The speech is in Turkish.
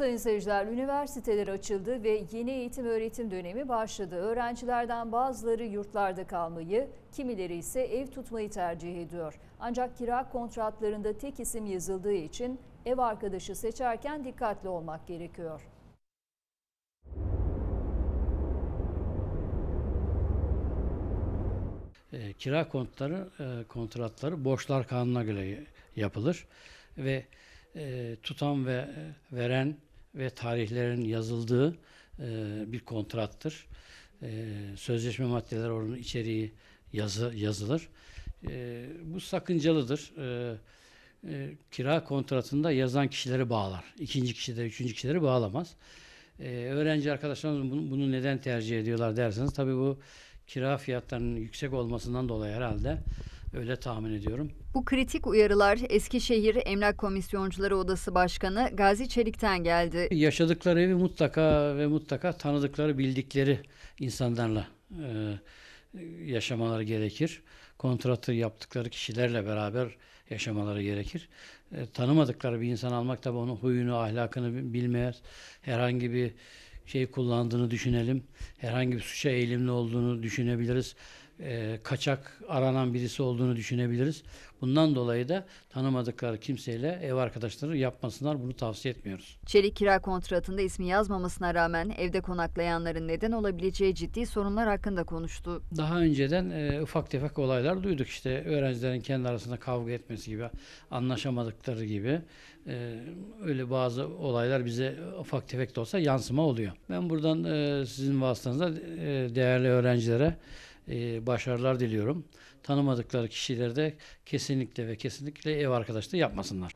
Sayın seyirciler, üniversiteler açıldı ve yeni eğitim öğretim dönemi başladı. Öğrencilerden bazıları yurtlarda kalmayı, kimileri ise ev tutmayı tercih ediyor. Ancak kira kontratlarında tek isim yazıldığı için ev arkadaşı seçerken dikkatli olmak gerekiyor. E, kira kontratları e, kontratları borçlar kanununa göre yapılır ve e, tutan ve e, veren ve tarihlerin yazıldığı e, bir kontrattır. E, sözleşme maddeleri onun içeriği yazı yazılır. E, bu sakıncalıdır. E, e, kira kontratında yazan kişileri bağlar. İkinci kişileri, üçüncü kişileri bağlamaz. E, öğrenci arkadaşlarımız bunu, bunu neden tercih ediyorlar derseniz tabii bu kira fiyatlarının yüksek olmasından dolayı herhalde öyle tahmin ediyorum. Bu kritik uyarılar Eskişehir Emlak Komisyoncuları Odası Başkanı Gazi Çelik'ten geldi. Yaşadıkları evi mutlaka ve mutlaka tanıdıkları, bildikleri insanlarla e, yaşamaları gerekir. Kontratı yaptıkları kişilerle beraber yaşamaları gerekir. E, tanımadıkları bir insan almak tabii onun huyunu, ahlakını bilmez. Herhangi bir şey kullandığını düşünelim. Herhangi bir suça eğilimli olduğunu düşünebiliriz. E, kaçak aranan birisi olduğunu düşünebiliriz. Bundan dolayı da tanımadıkları kimseyle ev arkadaşları yapmasınlar. Bunu tavsiye etmiyoruz. Çelik kira kontratında ismi yazmamasına rağmen evde konaklayanların neden olabileceği ciddi sorunlar hakkında konuştu. Daha önceden e, ufak tefek olaylar duyduk işte öğrencilerin kendi arasında kavga etmesi gibi, anlaşamadıkları gibi e, öyle bazı olaylar bize ufak tefek de olsa yansıma oluyor. Ben buradan e, sizin vasıtanızda e, değerli öğrencilere e, başarılar diliyorum. Tanımadıkları kişileri de kesinlikle ve kesinlikle ev arkadaşlığı yapmasınlar.